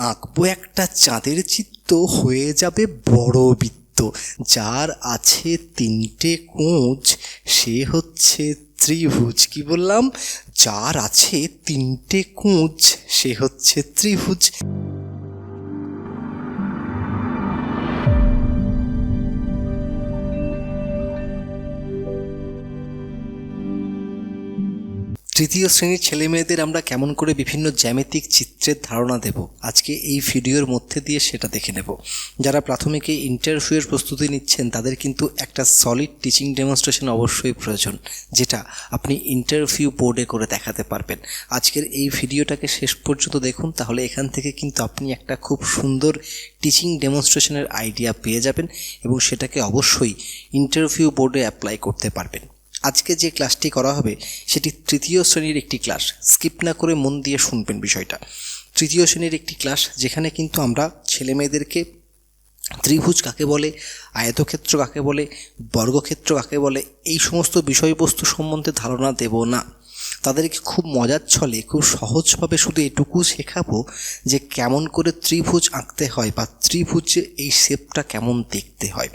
আঁকবো একটা চাঁদের চিত্ত হয়ে যাবে বড় বৃত্ত। যার আছে তিনটে কোঁচ সে হচ্ছে ত্রিভুজ। কি বললাম? যার আছে তিনটে কোঁচ সে হচ্ছে ত্রিভুজ। তৃতীয় শ্রেণির ছেলে মেয়েদের আমরা কেমন করে বিভিন্ন জ্যামিতিক চিত্রের ধারণা দেব। আজকে এই ভিডিওর মধ্যে দিয়ে সেটা দেখে নেব। যারা প্রাথমিকে ইন্টারভিউয়ের প্রস্তুতি নিচ্ছেন, তাদের কিন্তু একটা সলিড টিচিং ডেমনস্ট্রেশন অবশ্যই প্রয়োজন, যেটা আপনি ইন্টারভিউ বোর্ডে করে দেখাতে পারবেন। আজকের এই ভিডিওটাকে শেষ পর্যন্ত দেখুন, তাহলে এখান থেকে কিন্তু আপনি একটা খুব সুন্দর টিচিং ডেমনস্ট্রেশনের আইডিয়া পেয়ে যাবেন এবং সেটাকে অবশ্যই ইন্টারভিউ বোর্ডে অ্যাপ্লাই করতে পারবেন। আজকে যে ক্লাসটি করা হবে, সেটি তৃতীয় শ্রেণির একটি ক্লাস। স্কিপ না করে মন দিয়ে শুনবেন বিষয়টা। তৃতীয় শ্রেণির একটি ক্লাস, যেখানে কিন্তু আমরা ছেলে মেয়েদেরকে ত্রিভুজ কাকে বলে, আয়তক্ষেত্র কাকে বলে, বর্গক্ষেত্র কাকে বলে, এই সমস্ত বিষয়বস্তু সম্বন্ধে ধারণা দেব না। তাদেরকে খুব মজার ছলে, খুব সহজভাবে শুধু এটুকু শেখাবো যে কেমন করে ত্রিভুজ আঁকতে হয় বা ত্রিভুজে এই শেপটা কেমন দেখতে হয়।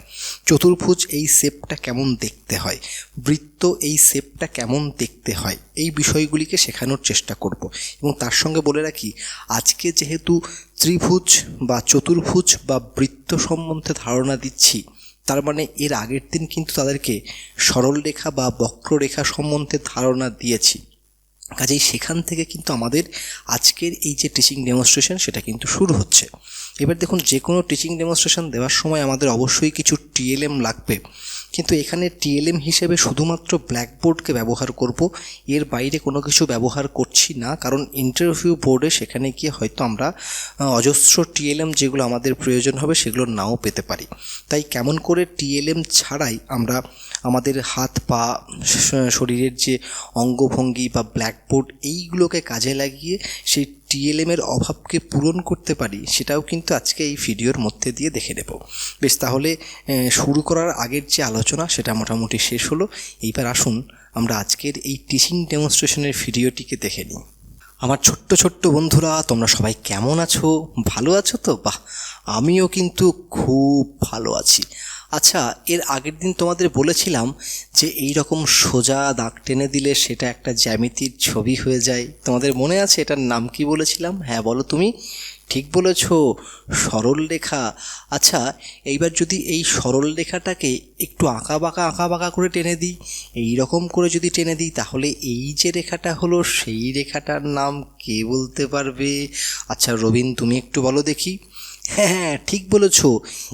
চতুর্ভুজ এই শেপটা কেমন দেখতে হয়, বৃত্ত এই শেপটা কেমন দেখতে হয়, এই বিষয়গুলিকে শেখানোর চেষ্টা করব। এবং তার সঙ্গে বলে রাখি, আজকে যেহেতু ত্রিভুজ বা চতুর্ভুজ বা বৃত্ত সম্বন্ধে ধারণা দিচ্ছি, তার মানে এর আগের দিন কিন্তু তাদেরকে সরলরেখা বা বক্ররেখা সম্বন্ধে ধারণা দিয়েছি। কাজেই সেখান থেকে কিন্তু আমাদের আজকের এই যে টিচিং ডেমনস্ট্রেশন সেটা কিন্তু শুরু হচ্ছে। এবার দেখুন যে কোনো টিচিং ডেমনস্ট্রেশন দেওয়ার সময় আমাদের অবশ্যই কিছু টিএলএম লাগবে। কিন্তু এখানে টিএলএম হিসেবে শুধুমাত্র ব্ল্যাকবোর্ডকে ব্যবহার করব। এর বাইরে কোনো কিছু ব্যবহার করছি না, কারণ ইন্টারভিউ বোর্ডে সেখানে গিয়ে হয়তো আমরা অজস্র টিএলএম যেগুলো আমাদের প্রয়োজন হবে সেগুলো নাও পেতে পারি। তাই কেমন করে টিএলএম ছাড়াই আমরা আমাদের হাত, পা শরীরের যে অঙ্গভঙ্গি বা ব্ল্যাকবোর্ড এইগুলোকে কাজে লাগিয়ে সেই টিএলএম এর অভাবকে পূরণ করতে পারি, সেটাও কিন্তু আজকে এই ভিডিওর মধ্যে দিয়ে দেখে নেব। বেশ, তাহলে শুরু করার আগের যে আলোচনা, সেটা মোটামুটি শেষ হলো। এইবার আসুন আমরা আজকের এই টিচিং ডেমনস্ট্রেশনের ভিডিওটিকে দেখে নিই। আমার ছোট্ট ছোট্ট বন্ধুরা, তোমরা সবাই কেমন আছো? ভালো আছো তো? বাহ, আমিও কিন্তু খুব ভালো আছি। আচ্ছা এর আগের দিন তোমাদের বলেছিলাম যে এই রকম সোজা দাগ টেনে দিলে সেটা একটা জ্যামিতির ছবি হয়ে যায়। তোমাদের মনে আছে এটার নাম কি বলেছিলাম? হ্যাঁ বলো তুমি। ঠিক বলেছ, সরল রেখা। আচ্ছা এইবার যদি এই সরল রেখাটাকে একটু আঁকা বাঁকা আঁকা বাঁকা করে টেনে দিই এই রকম করে যদি টেনে দিই, তাহলে এই যে রেখাটা হলো, সেই রেখাটার নাম কে বলতে পারবে? আচ্ছা রবিন, তুমি একটু বলো দেখি। হ্যাঁ হ্যাঁ ঠিক বলেছ।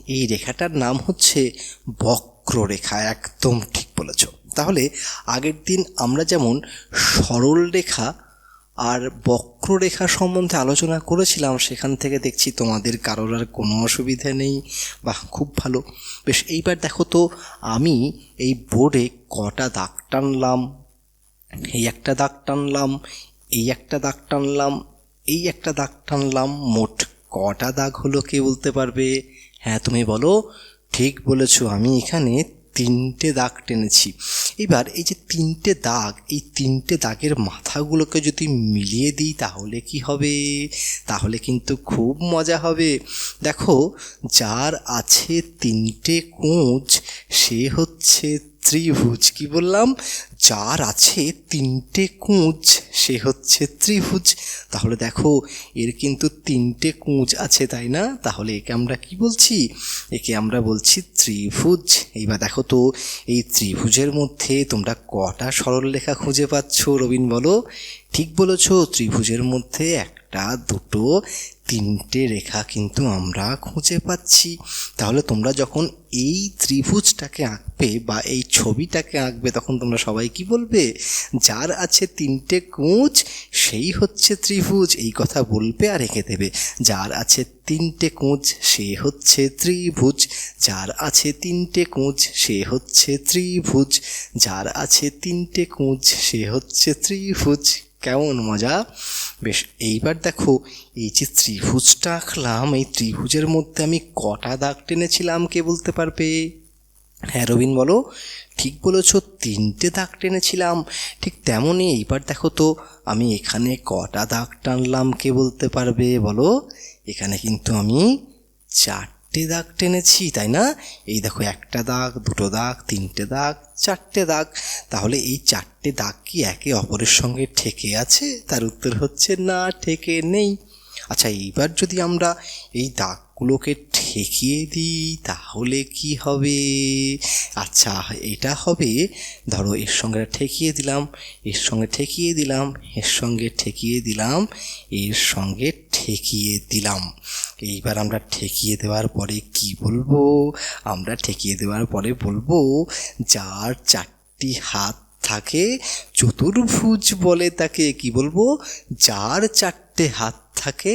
এই রেখাটার নাম হচ্ছে বক্ররেখা, একদম ঠিক বলেছ। তাহলে আগের দিন আমরা যেমন সরল রেখা আর বক্ররেখা সম্বন্ধে আলোচনা করেছিলাম, সেখান থেকে দেখছি তোমাদের কারোর আর কোনো অসুবিধা নেই। বা খুব ভালো। বেশ, এইবার দেখো তো, আমি এই বোর্ডে কটা দাগ টানলাম, এই একটা দাগ টানলাম, এই একটা দাগ টানলাম, এই একটা দাগ টানলাম, মোট কটা দাগ হলো কে বলতে পারবে? হ্যাঁ তুমি বলো। ঠিক বলেছ, আমি এখানে তিনটে দাগ টেনেছি। এবার এই যে তিনটে দাগ, এই তিনটে দাগের মাথাগুলোকে যদি মিলিয়ে দিই তাহলে কি হবে? তাহলে কিন্তু খুব মজা হবে। দেখো, যার আছে তিনটে কোঁচ, সে হচ্ছে ত্রিভুজ, কি বললাম? যার আছে তিনটে কুঁচ সে হচ্ছে ত্রিভুজ। তাহলে দেখো, এর কিন্তু তিনটে কুঁচ আছে, তাই না? তাহলে একে আমরা কি বলছি? একে আমরা বলছি ত্রিভুজ। এইবার দেখো তো, এই ত্রিভুজের মধ্যে তোমরা কটা সরল সরলরেখা খুঁজে পাচ্ছ? রবিন, বলো। ঠিক বলেছ, ত্রিভুজের মধ্যে একটা, দুটো, তিনটে রেখা কিন্তু আমরা খুঁজে পাচ্ছি। তাহলে তোমরা যখন এই ত্রিভুজটাকে আঁকবে বা এই ছবিটাকে আঁকবে, তখন তোমরা সবাই কি বলবে? যার আছে তিনটে কুঁচ, সেই হচ্ছে ত্রিভুজ, এই কথা বলবে আর এঁকে দেবে। যার আছে তিনটে কুঁচ, সে হচ্ছে ত্রিভুজ। যার আছে তিনটে কুঁচ, সে হচ্ছে ত্রিভুজ। যার আছে তিনটে কুঁচ, সে হচ্ছে ত্রিভুজ। কেমন মজা? বেশ, এইবার দেখো, এই যে ত্রিভুজটা আঁকলাম, এই ত্রিভুজের মধ্যে আমি কটা দাগ টেনেছিলাম, কে বলতে পারবে? হ্যাঁ রবিন, বলো। ঠিক বলেছ, তিনটে দাগ টেনেছিলাম। ঠিক তেমনই এইবার দেখো তো, আমি এখানে কটা দাগ টানলাম, কে বলতে পারবে, বলো। এখানে কিন্তু আমি চারটে দাগ টেনেছি, তাই না? এই দেখো একটা দাগ, দুটো দাগ, তিনটে দাগ, চারটে দাগ। তাহলে এই চারটে দাগ কি একে অপরের সঙ্গে ঠেকে আছে? তার উত্তর হচ্ছে না, ঠেকে নেই। আচ্ছা এইবার যদি আমরা এই দাগগুলোকে ঠেকিয়ে দিই, তাহলে কি হবে? আচ্ছা এটা হবে, ধরো এর সঙ্গে ঠেকিয়ে দিলাম, এর সঙ্গে ঠেকিয়ে দিলাম, এর সঙ্গে ঠেকিয়ে দিলাম, এর সঙ্গে ঠেকিয়ে দিলাম। এইবার আমরা ঠেকিয়ে দেওয়ার পরে কি বলব? আমরা ঠেকিয়ে দেওয়ার পরে বলব, যার চারটি হাত থাকে, চতুর্ভুজ বলে তাকে কি বলব? যার চারটে হাত থাকে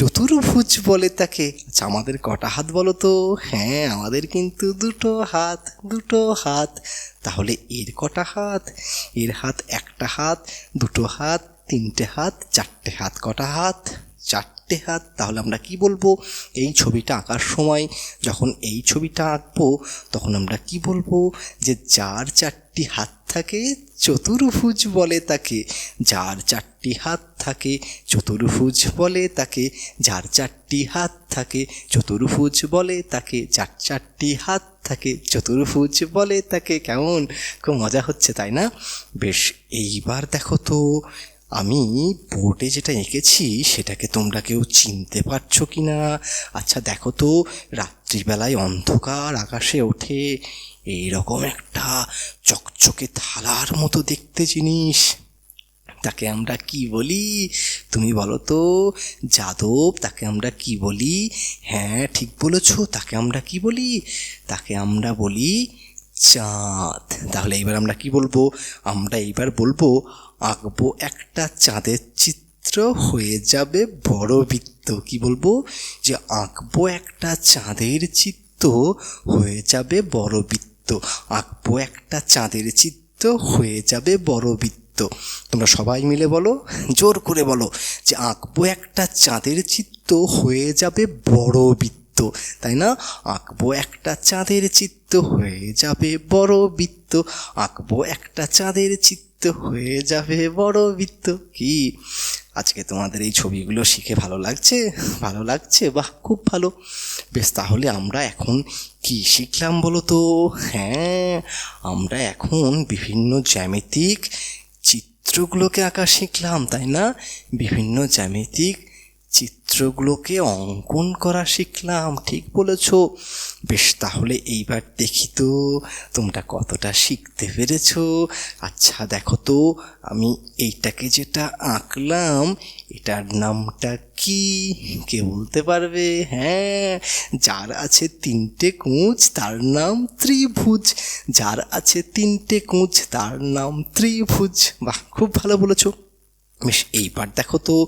চতুর্ভুজ বলে তাকে। আচ্ছা আমাদের কটা হাত বলো তো? হ্যাঁ আমাদের কিন্তু দুটো হাত দুটো হাত। তাহলে এর কটা হাত? এর হাত একটা হাত, দুটো হাত, তিনটে হাত, চারটে হাত, কটা হাত? চারটে হাত, তাহলে আমরা কি বলব? এই ছবিটা আঁকার সময় যখন এই ছবিটা আঁকবো, তখন আমরা কি বলব? যে যার চারটি হাত থাকে, চতুর্ভুজ বলে তাকে। যার চারটি হাত থাকে, চতুর্ভুজ বলে তাকে। যার চারটি হাত থাকে, চতুর্ভুজ বলে তাকে। যার চারটি হাত থাকে, চতুর্ভুজ বলে তাকে। কেমন? খুব মজা হচ্ছে, তাই না? বেশ, এইবার দেখো তো আমি বোর্ডে যেটা এঁকেছি, সেটাকে তোমরা কেউ চিনতে পারছ কি না আচ্ছা দেখো তো, রাত্রিবেলায় অন্ধকার আকাশে ওঠে এইরকম একটা চকচকে থালার মতো দেখতে জিনিস। তাকে আমরা কি বলি? তুমি বলো তো, যাদব, তাকে আমরা কি বলি? হ্যাঁ ঠিক বলেছ, তাকে আমরা কি বলি? তাকে আমরা বলি চাঁদ। তাহলে এইবার আমরা কি বলব? আমরা এইবার বলব আঁকবো একটা চাঁদের চিত্র হয়ে যাবে বড় বৃত্ত। কি বলব? যে আঁকবো একটা চাঁদের চিত্র হয়ে যাবে বড় বৃত্ত। আঁকবো একটা চাঁদের চিত্র হয়ে যাবে বড় বৃত্ত। তোমরা সবাই মিলে বলো, জোর করে বলো যে আঁকবো একটা চাঁদের চিত্র হয়ে যাবে বড় বৃত্ত। তাই না? আঁকবো একটা চাঁদের চিত্র হয়ে যাবে বড় বৃত্ত। আঁকবো একটা চাঁদের চিত্র হয়ে যাবে, বড় বৃত্ত কি? আজকে তোমাদের এই ছবিগুলো শিখে ভালো লাগছে? ভালো লাগছে? বাহ, খুব ভালো। বেশ, তাহলে আমরা এখন কি শিখলাম বলো তো হ্যাঁ আমরা এখন বিভিন্ন জ্যামিতিক চিত্রগুলোকে আঁকা শিখলাম, তাই না? বিভিন্ন জ্যামিতিক চিত্রগুলোকে অঙ্কন করা শিখলাম, ঠিক বলেছ। বেশ, তাহলে এইবার দেখি তো তোমরা কতটা শিখতে পেরেছ। আচ্ছা দেখো তো, আমি এইটাকে যেটা আঁকলাম, এটার নামটা কি? কে বলতে পারবে? হ্যাঁ যার আছে তিনটে কুঁচ তার নাম ত্রিভুজ। যার আছে তিনটে কুঁচ তার নাম ত্রিভুজ। বাহ, খুব ভালো বলেছ। এইবার দেখো তো,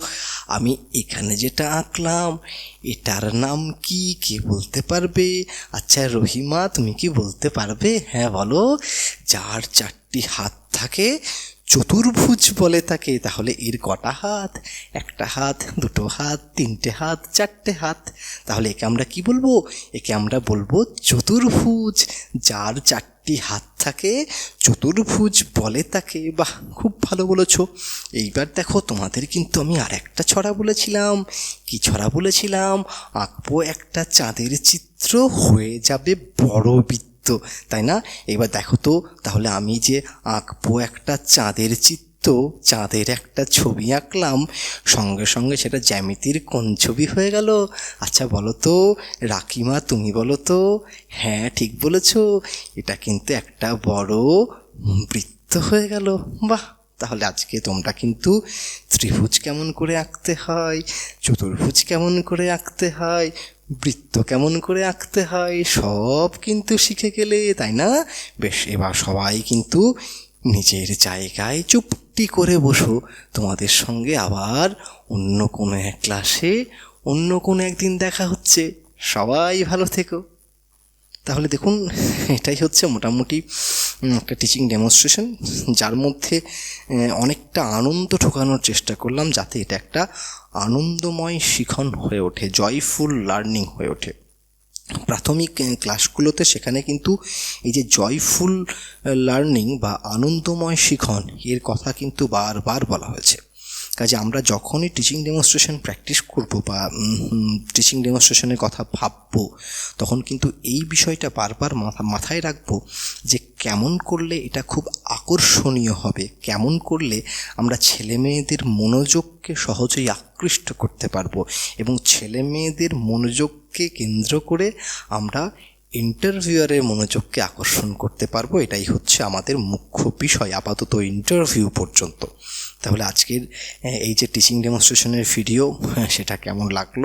আমি এখানে যেটা আঁকলাম, এটার নাম কি? কে বলতে পারবে? আচ্ছা রহিমা, তুমি কি বলতে পারবে? হ্যাঁ বলো। যার চারটি হাত থাকে, চতুর্ভুজ বলে তাকে। তাহলে এর কটা হাত? একটা হাত, দুটো হাত, তিনটে হাত, চারটে হাত। তাহলে একে আমরা কি বলব? একে আমরা বলব চতুর্ভুজ। যার চারটি হাত থাকে, চতুর্ভুজ বলে তাকে, বাহ, খুব ভালো বলেছ। এইবার দেখো, তোমাদের কিন্তু আমি আর একটা ছড়া বলেছিলাম। কি ছড়া বলেছিলাম? আঁকবো একটা চাঁদের চিত্র হয়ে যাবে বড় বৃত্ত, তাই না? এবার দেখো তো, তাহলে আমি যে আঁকবো একটা চাঁদের চিত্র চাঁদের একটা ছবি আঁকলাম, সঙ্গে সঙ্গে সেটা জ্যামিতির কোন ছবি হয়ে গেল। আচ্ছা বলো তো, রাকিমা তুমি বলো তো? হ্যাঁ ঠিক বলেছ, এটা কিন্তু একটা বড় বৃত্ত হয়ে গেল। বাহ, তাহলে আজকে তোমরা কিন্তু ত্রিভুজ কেমন করে আঁকতে হয়, চতুর্ভুজ কেমন করে আঁকতে হয়, বৃত্ত কেমন করে আঁকতে হয়, সব কিন্তু শিখে গেলে, তাই না? বেশ, এবার সবাই কিন্তু নিজের জায়গায় চুপটি করে বসো। তোমাদের সঙ্গে আবার অন্য কোনো এক ক্লাসে অন্য কোনো একদিন দেখা হচ্ছে। সবাই ভালো থেকো। তাহলে দেখুন, এটাই হচ্ছে মোটামুটি একটা টিচিং ডেমনস্ট্রেশন যার মধ্যে অনেকটা আনন্দ ঢোকানোর চেষ্টা করলাম যাতে এটা একটা আনন্দময় শিখন হয়ে ওঠে জয়ফুল লার্নিং হয়ে ওঠে। প্রাথমিক ক্লাসগুলোতে সেখানে কিন্তু এই যে জয়ফুল লার্নিং বা আনন্দময় শিখন, এর কথা কিন্তু বারবার বলা হয়েছে। কাজে আমরা যখনই টিচিং ডেমনস্ট্রেশন প্র্যাকটিস করব বা টিচিং ডেমনস্ট্রেশনের কথা ভাববো, তখন কিন্তু এই বিষয়টা বারবার মাথা, মাথায় রাখব যে কেমন করলে এটা খুব আকর্ষণীয় হবে, কেমন করলে আমরা ছেলে মেয়েদের মনোযোগকে সহজেই আকৃষ্ট করতে পারব এবং ছেলে মেয়েদের মনোযোগকে কেন্দ্র করে আমরা ইন্টারভিউয়ারের মনোযোগকে আকর্ষণ করতে পারব। এটাই হচ্ছে আমাদের মুখ্য বিষয়, আপাতত ইন্টারভিউ পর্যন্ত। তাহলে আজকের এই যে টিচিং ডেমনস্ট্রেশনের ভিডিও সেটা কেমন লাগল,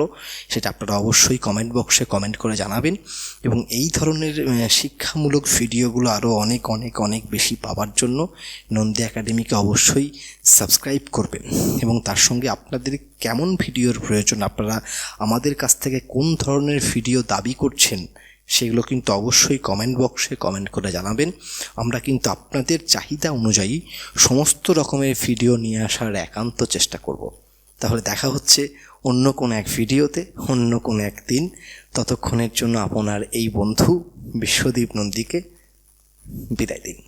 সেটা আপনারা অবশ্যই কমেন্ট বক্সে কমেন্ট করে জানাবেন। এবং এই ধরনের শিক্ষামূলক ভিডিওগুলো আরও অনেক অনেক অনেক বেশি পাওয়ার জন্য নন্দী একাডেমিকে অবশ্যই সাবস্ক্রাইব করবেন। এবং তার সঙ্গে আপনাদের কেমন ভিডিওর প্রয়োজন, আপনারা আমাদের কাছ থেকে কোন ধরনের ভিডিও দাবি করছেন সেগুলো কিন্তু অবশ্যই কমেন্ট বক্সে কমেন্ট করে জানাবেন। আমরা কিন্তু আপনাদের চাহিদা অনুযায়ী সমস্ত রকমের ভিডিও নিয়ে আসার একান্ত চেষ্টা করব। তাহলে দেখা হচ্ছে অন্য কোনো এক ভিডিওতে অন্য কোনো এক দিন। ততক্ষণের জন্য আপনার এই বন্ধু বিশ্বদীপ নন্দীকে বিদায় দিন।